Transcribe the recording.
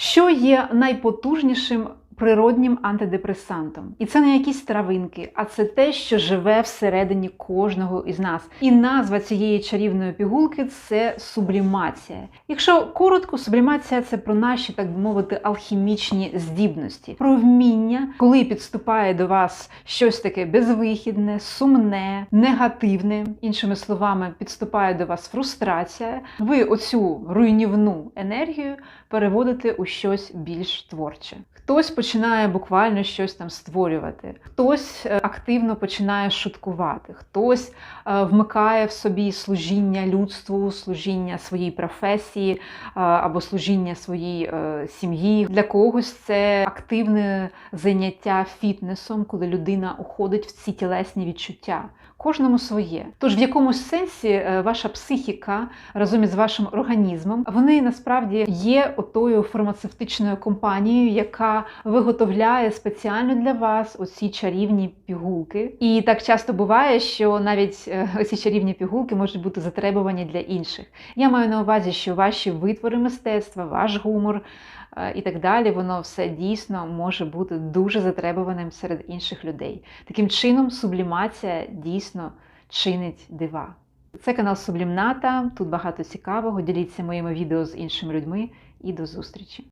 Що є найпотужнішим природнім антидепресантом? І це не якісь травинки, а це те, що живе всередині кожного із нас. І назва цієї чарівної пігулки це сублімація. Якщо коротко, сублімація це про наші, так би мовити, алхімічні здібності, про вміння, коли підступає до вас щось таке безвихідне, сумне, негативне, іншими словами, підступає до вас фрустрація. Ви оцю руйнівну енергію переводите у щось більш творче. Хтось починає буквально щось там створювати, хтось е, активно починає шуткувати, хтось е, вмикає в собі служіння людству, служіння своїй професії е, або служіння своїй сім'ї. Для когось це активне заняття фітнесом, коли людина уходить в ці тілесні відчуття. Кожному своє. Тож в якомусь сенсі ваша психіка разом із вашим організмом вони насправді є отою фармацевтичною компанією, яка виготовляє спеціально для вас оці чарівні пігулки. І так часто буває, що навіть е, оці чарівні пігулки можуть бути затребувані для інших. Я маю на увазі, що ваші витвори мистецтва, ваш гумор е, і так далі, воно все дійсно може бути дуже затребуваним серед інших людей. Таким чином, сублімація дійсно чинить дива. Це канал Сублімната. Тут багато цікавого. Діліться моїми відео з іншими людьми і до зустрічі!